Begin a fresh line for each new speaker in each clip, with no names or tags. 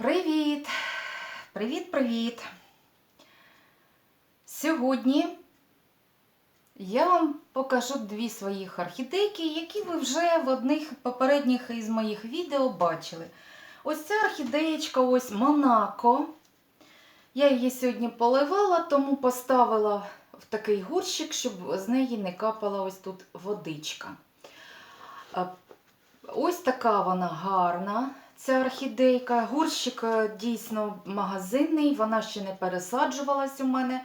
Привіт! Привіт-привіт! Сьогодні я вам покажу дві своїх орхідейки, які ви вже в одних попередніх із моїх відео бачили. Ось ця орхідеєчка, ось Монако. Я її сьогодні поливала, тому поставила в такий горщик, щоб з неї не капала ось тут водичка. Ось така вона гарна, ця орхідейка. Горщик е, дійсно магазинний, вона ще не пересаджувалась у мене.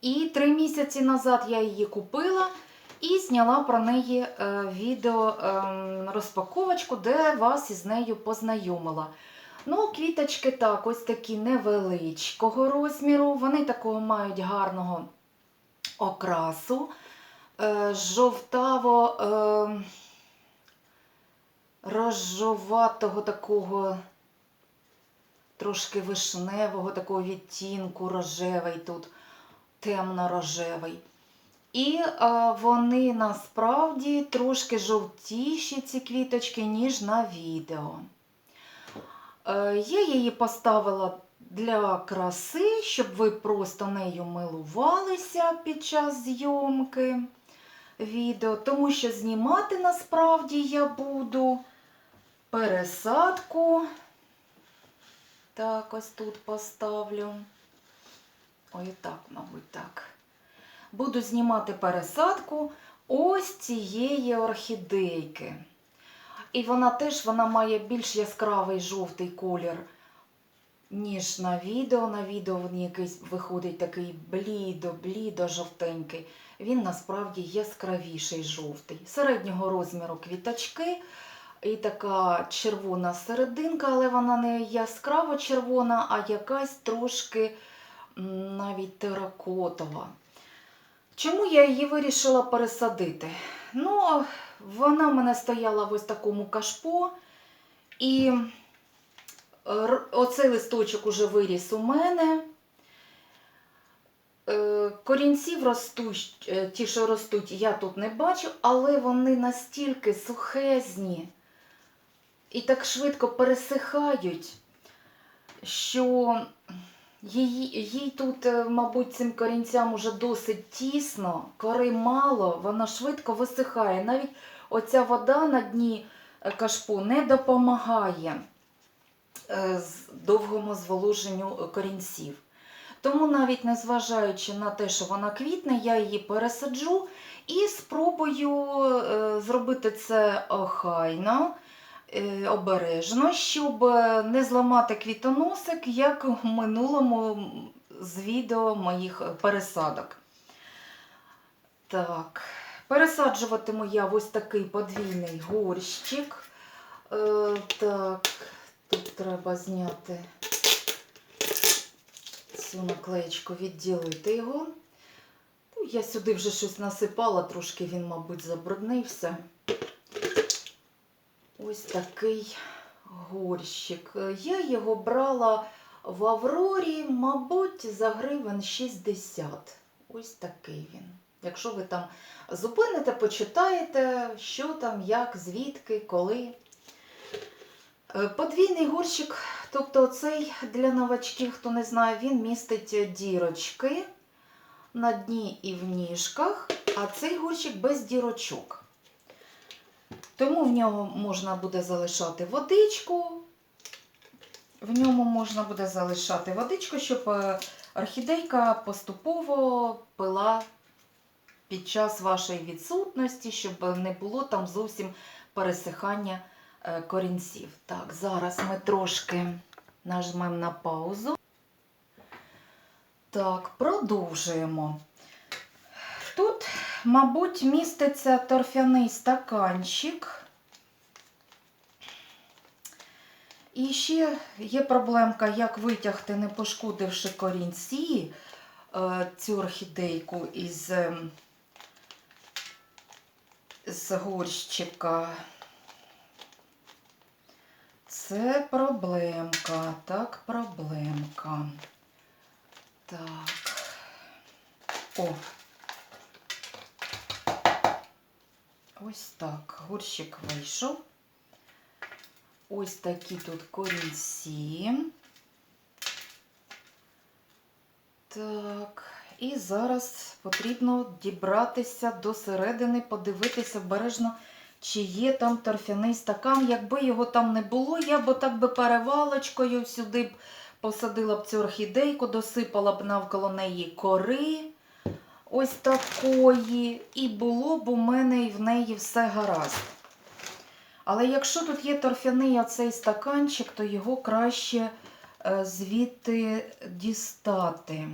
І три місяці назад я її купила і зняла про неї е, відео ем, розпаковочку, де вас із нею познайомила. Ну, квіточки так, ось такі невеличкого розміру. Вони такого мають гарного окрасу. Е, жовтаво. Е, розжоватого такого, трошки вишневого такого відтінку, рожевий тут, темно-рожевий. І а, вони насправді трошки жовтіші, ці квіточки, ніж на відео. Е, я її поставила для краси, щоб ви просто нею милувалися під час зйомки відео, тому що знімати насправді я буду пересадку. Так, ось тут поставлю. Ой, так, мабуть, так. Буду знімати пересадку ось цієї орхідейки. І вона теж вона має більш яскравий жовтий колір, ніж на відео. На відео він якийсь виходить такий блідо-блідо жовтенький. Він насправді яскравіший жовтий. Середнього розміру квіточки. І така червона серединка, але вона не яскраво червона, а якась трошки навіть теракотова. Чому я її вирішила пересадити? Ну, вона в мене стояла в ось такому кашпо, і оцей листочок уже виріс у мене. Е, Корінців ростуть, е, ті, що ростуть, я тут не бачу, але вони настільки сухезні і так швидко пересихають, що її, їй тут, е, мабуть, цим корінцям уже досить тісно, кори мало, вона швидко висихає. Навіть оця вода на дні е, кашпу не допомагає е, довгому зволоженню корінців. Тому навіть незважаючи на те, що вона квітне, я її пересаджу і спробую зробити це охайно, обережно, щоб е, не зламати квітоносик, як в минулому з відео моїх е, пересадок. Так, пересаджуватиму я ось такий подвійний горщик. Е, так, тут треба зняти цю наклеєчку, відділити його. Ну, я сюди вже щось насипала, трошки він, мабуть, забруднився. Ось такий горщик. Я його брала в Аврорі, мабуть, за гривень 60. Ось такий він. Якщо ви там зупините, почитаєте, що там, як, звідки, коли. Е, Подвійний горщик, тобто цей для новачків, хто не знає, він містить дірочки на дні і в ніжках, а цей горщик без дірочок. Тому в нього можна буде залишати водичку. В ньому можна буде залишати водичку, щоб е, орхідейка поступово пила під час вашої відсутності, щоб не було там зовсім пересихання е, корінців. Так, зараз ми трошки нажмемо на паузу. Так, продовжуємо. Мабуть, міститься торфяний стаканчик. І ще є проблемка, як витягти, не пошкодивши корінці, е, цю орхідейку із, ем, з горщика. Це проблемка, так, проблемка. Так. О. Ось так, горщик вийшов. Ось такі тут корінці. Так, і зараз потрібно дібратися до середини, подивитися обережно, чи є там торфяний стакан. Якби його там не було, я б так би перевалочкою сюди б посадила б цю орхідейку, досипала б навколо неї кори ось такої, і було б у мене і в неї все гаразд. Але якщо тут є торфяний оцей стаканчик, то його краще е, звідти дістати.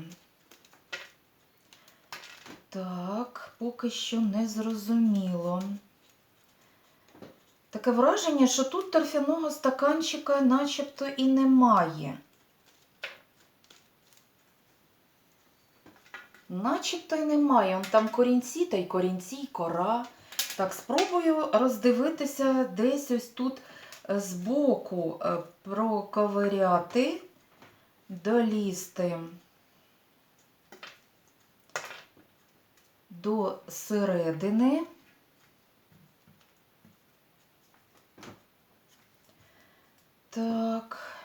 Так, поки що не зрозуміло. Таке враження, що тут торфяного стаканчика начебто і немає. Начебто й немає. Он там корінці та й корінці, й кора. Так, спробую роздивитися десь ось тут е, збоку е, проковиряти, долізти до середини. Так.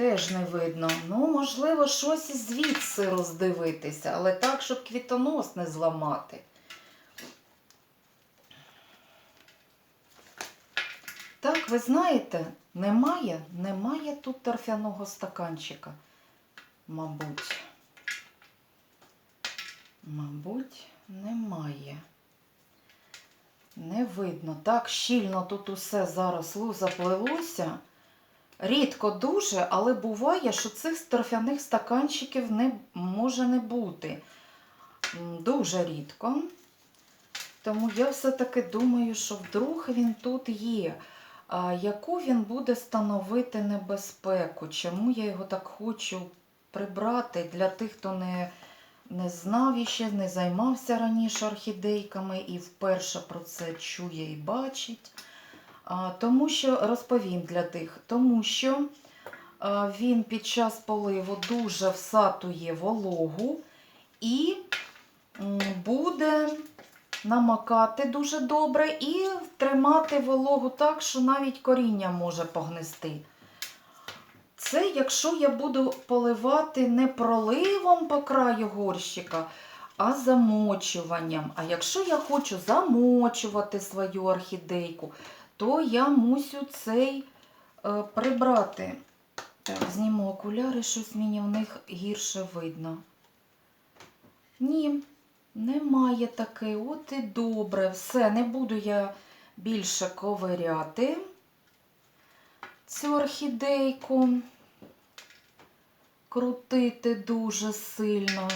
Теж не видно. Ну, можливо, щось і звідси роздивитися, але так, щоб квітонос не зламати. Так, ви знаєте, немає, немає тут торфяного стаканчика. Мабуть. Мабуть, немає. Не видно. Так щільно тут усе заросло, заплелося. Рідко дуже, але буває, що цих торфяних стаканчиків не може не бути. Дуже рідко. Тому я все-таки думаю, що вдруг він тут є. А яку він буде становити небезпеку? Чому я його так хочу прибрати для тих, хто не, не знав іще, не займався раніше орхідейками і вперше про це чує і бачить? Тому що розповім для тих, тому що він під час поливу дуже всатує вологу і буде намакати дуже добре і тримати вологу так, що навіть коріння може погнести. Це якщо я буду поливати не проливом по краю горщика, а замочуванням. А якщо я хочу замочувати свою орхідейку, то я мусю цей е, прибрати. Так, зніму окуляри, щось мені в них гірше видно. Ні, немає таке. От і добре. Все, не буду я більше ковиряти цю орхідейку, крутити дуже сильно.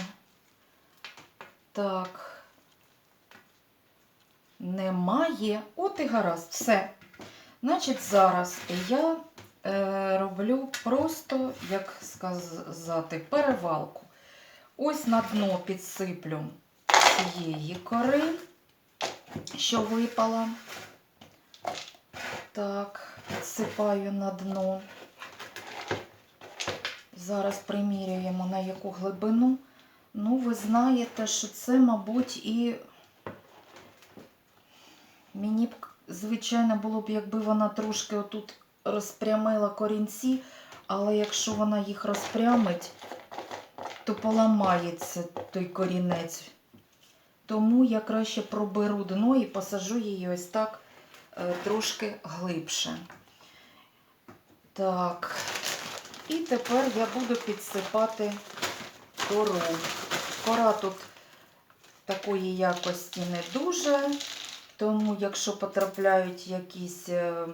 Так. Немає. От і гаразд. Все. Значить, зараз я е, роблю просто, як сказати, перевалку. Ось на дно підсиплю цієї кори, що випала. Так, підсипаю на дно. Зараз приміряємо на яку глибину. Ну, ви знаєте, що це, мабуть, і мені б, звичайно, було б, якби вона трошки отут розпрямила корінці, але якщо вона їх розпрямить, то поламається той корінець. Тому я краще проберу дно і посажу її ось так е, трошки глибше. Так, і тепер я буду підсипати кору. Кора тут такої якості не дуже, тому якщо потрапляють якісь е,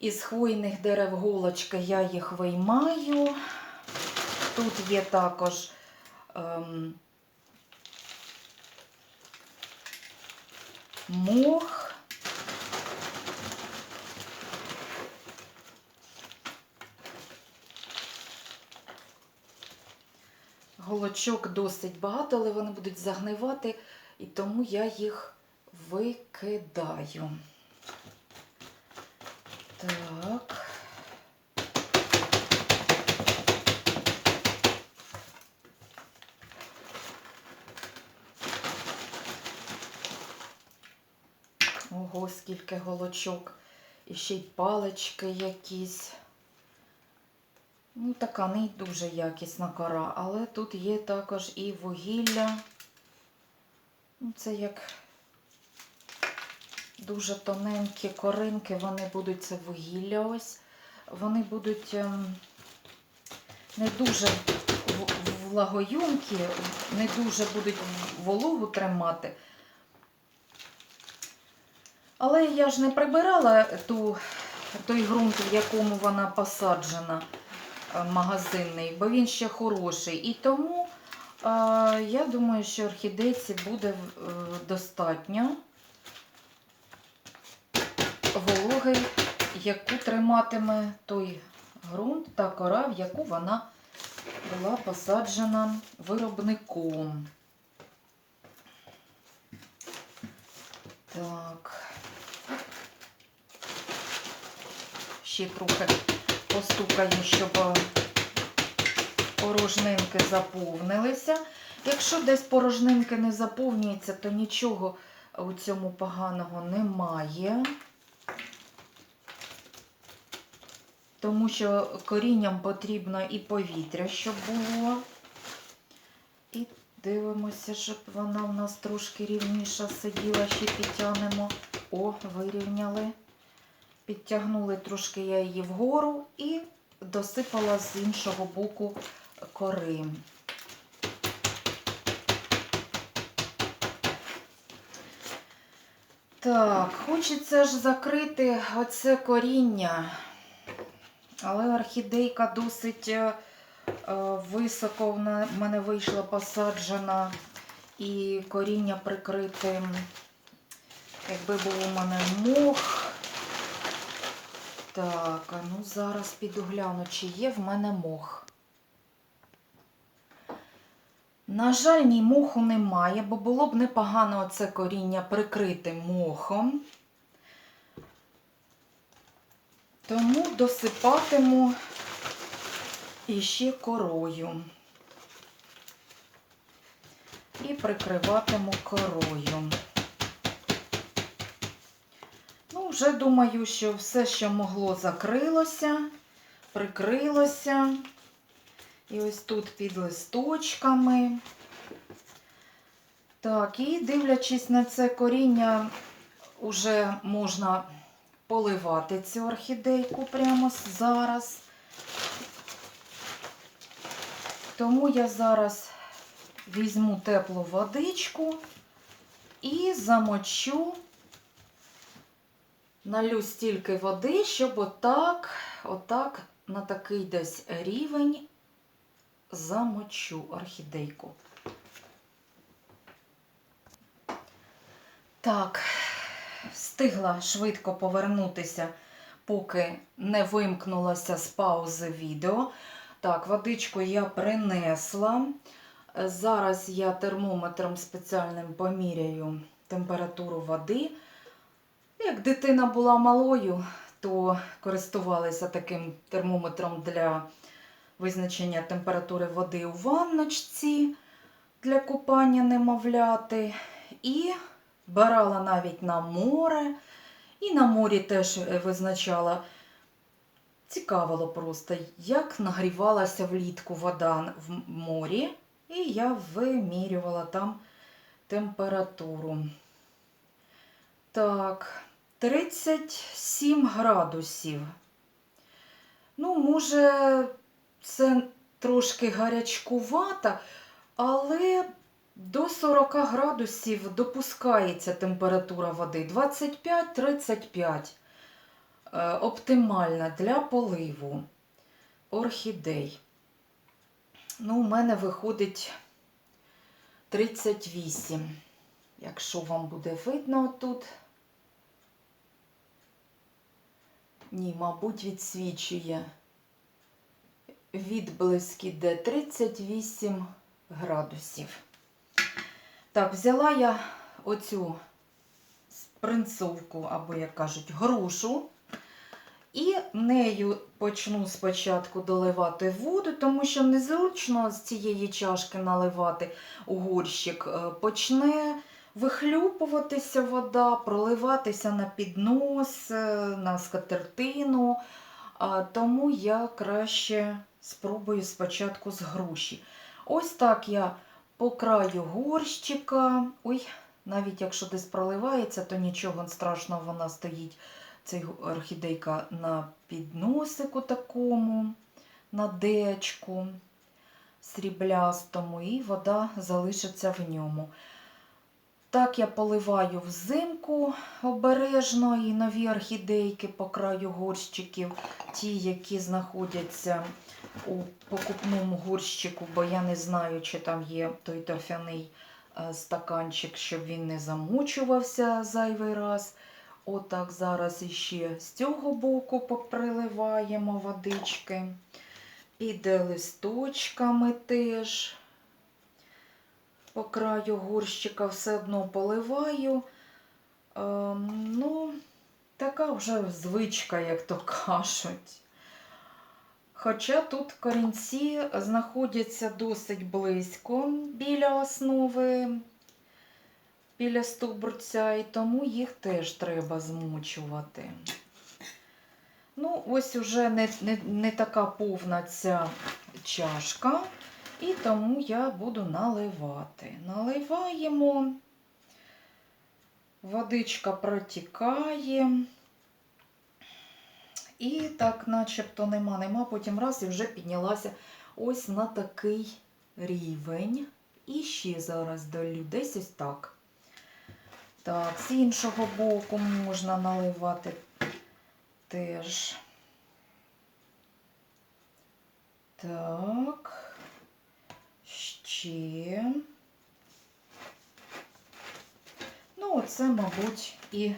із хвойних дерев голочки, я їх виймаю. Тут є також ем, мох. Голочок досить багато, але вони будуть загнивати, і тому я їх викидаю. Так. Ого, скільки голочок. І ще й палички якісь. Ну, така не дуже якісна кора, але тут є також і вугілля. Ну, це як дуже тоненькі коринки, вони будуть це вугілля ось. Вони будуть ем, не дуже в- влагоємкі, не дуже будуть вологу тримати. Але я ж не прибирала ту, той ґрунт, в якому вона посаджена, е, магазинний, бо він ще хороший. І тому е, я думаю, що орхідейці буде е, достатньо вологи, яку триматиме той ґрунт та кора, в яку вона була посаджена виробником. Так. Ще трохи постукаю, щоб порожнинки заповнилися. Якщо десь порожнинки не заповнюються, то нічого у цьому поганого немає. Тому що корінням потрібно і повітря, щоб було. І дивимося, щоб вона в нас трошки рівніша сиділа, ще підтягнемо. О, вирівняли. Підтягнули трошки я її вгору і досипала з іншого боку кори. Так, хочеться ж закрити оце коріння, але орхідейка досить е, е, високо в мене вийшла посаджена і коріння прикрите, якби був у мене мох. Так, а ну зараз піду гляну, чи є в мене мох. На жаль, ні моху немає, бо було б непогано це коріння прикрити мохом. Тому досипатиму іще корою. І прикриватиму корою. Ну, вже думаю, що все, що могло, закрилося, прикрилося. І ось тут під листочками. Так, і дивлячись на це коріння, вже можна поливати цю орхідейку прямо зараз. Тому я зараз візьму теплу водичку і замочу, налю стільки води, щоб отак, отак на такий десь рівень замочу орхідейку. Так, встигла швидко повернутися, поки не вимкнулася з паузи відео. Так, водичку я принесла. Зараз я термометром спеціальним поміряю температуру води. Як дитина була малою, то користувалася таким термометром для визначення температури води у ванночці для купання немовляти. І брала навіть на море. І на морі теж е, визначала. Цікавило просто, як нагрівалася влітку вода в морі. І я вимірювала там температуру. Так, 37 градусів. Ну, може, це трошки гарячкувата, але до 40 градусів допускається температура води 25-35. Е, Оптимальна для поливу орхідей. Ну, у мене виходить 38. Якщо вам буде видно тут. Ні, мабуть, відсвічує відблиски, де 38 градусів. Так, взяла я оцю спринцовку, або, як кажуть, грушу. І нею почну спочатку доливати воду, тому що незручно з цієї чашки наливати у горщик. Е, Почне вихлюпуватися вода, проливатися на піднос, е, на скатертину. Тому я краще спробую спочатку з груші. Ось так я по краю горщика. Ой, навіть якщо десь проливається, то нічого страшного, вона стоїть. Ця орхідейка на підносику такому, на дечку сріблястому, і вода залишиться в ньому. Так я поливаю взимку обережно і нові орхідейки по краю горщиків, ті, які знаходяться у покупному горщику, бо я не знаю, чи там є той торфяний е, стаканчик, щоб він не замочувався зайвий раз. Отак зараз іще з цього боку поприливаємо водички. Під листочками теж по краю горщика все одно поливаю. Ем, ну, така вже звичка, як то кажуть. Хоча тут корінці знаходяться досить близько біля основи, біля стовбурця, і тому їх теж треба змочувати. Ну, ось уже не, не, не така повна ця чашка, і тому я буду наливати. Наливаємо, водичка протікає. І так, начебто нема, нема, потім раз і вже піднялася ось на такий рівень. І ще зараз долю десь ось так. Так, з іншого боку можна наливати теж. Так. Ще. Ну, оце, мабуть, і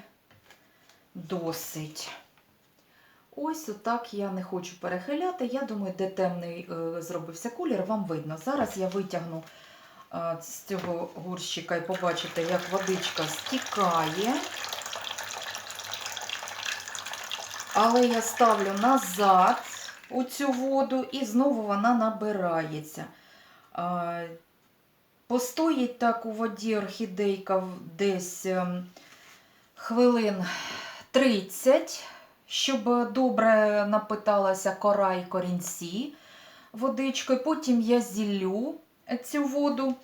досить. Ось отак я не хочу перехиляти. Я думаю, де темний е, зробився колір, вам видно. Зараз я витягну е, з цього горщика і побачите, як водичка стікає. Але я ставлю назад у цю воду і знову вона набирається. Постоїть так у воді орхідейка десь ем, хвилин 30, щоб добре напиталася кора і корінці водичкою. Потім я зіллю цю воду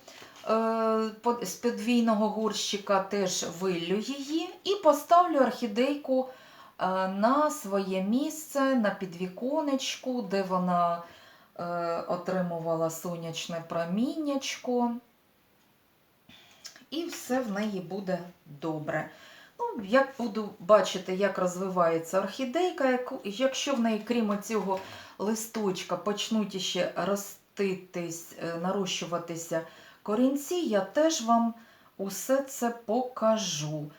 е, з подвійного горщика, теж виллю її і поставлю орхідейку е, на своє місце, на підвіконечку, де вона отримувала сонячне проміннячко. І все в неї буде добре. Ну, як буду бачити, як розвивається орхідейка, якщо в неї, крім цього листочка, почнуть іще роститись, е, нарощуватися корінці, я теж вам усе це покажу.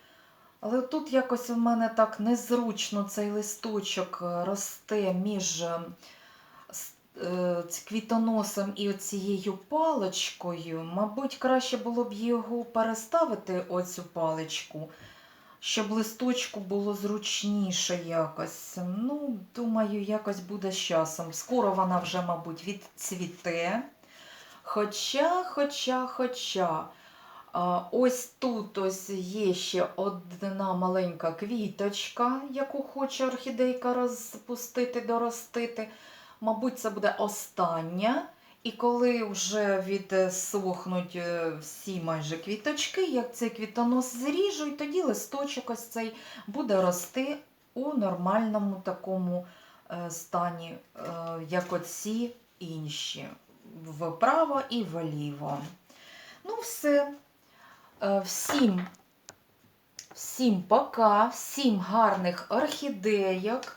Але тут якось у мене так незручно цей листочок е, росте між е, е, квітоносом і оцією паличкою. Мабуть, краще було б його переставити, оцю паличку, щоб листочку було зручніше якось. Ну, думаю, якось буде з часом. Скоро вона вже, мабуть, відцвіте. Хоча, хоча, хоча. Ось тут ось є ще одна маленька квіточка, яку хоче орхідейка розпустити, доростити. Мабуть, це буде остання. І коли вже відсохнуть е, всі майже квіточки, як цей квітонос зріжу, і тоді листочок ось цей буде рости у нормальному такому е, стані, е, як оці інші, вправо і вліво. Ну, все. Всім, всім пока, всім гарних орхідейок.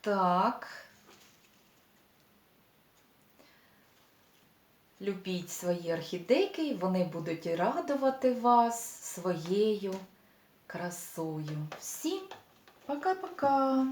Так. Любіть свої орхідейки, вони будуть радувати вас своєю красою. Всім пока-пока!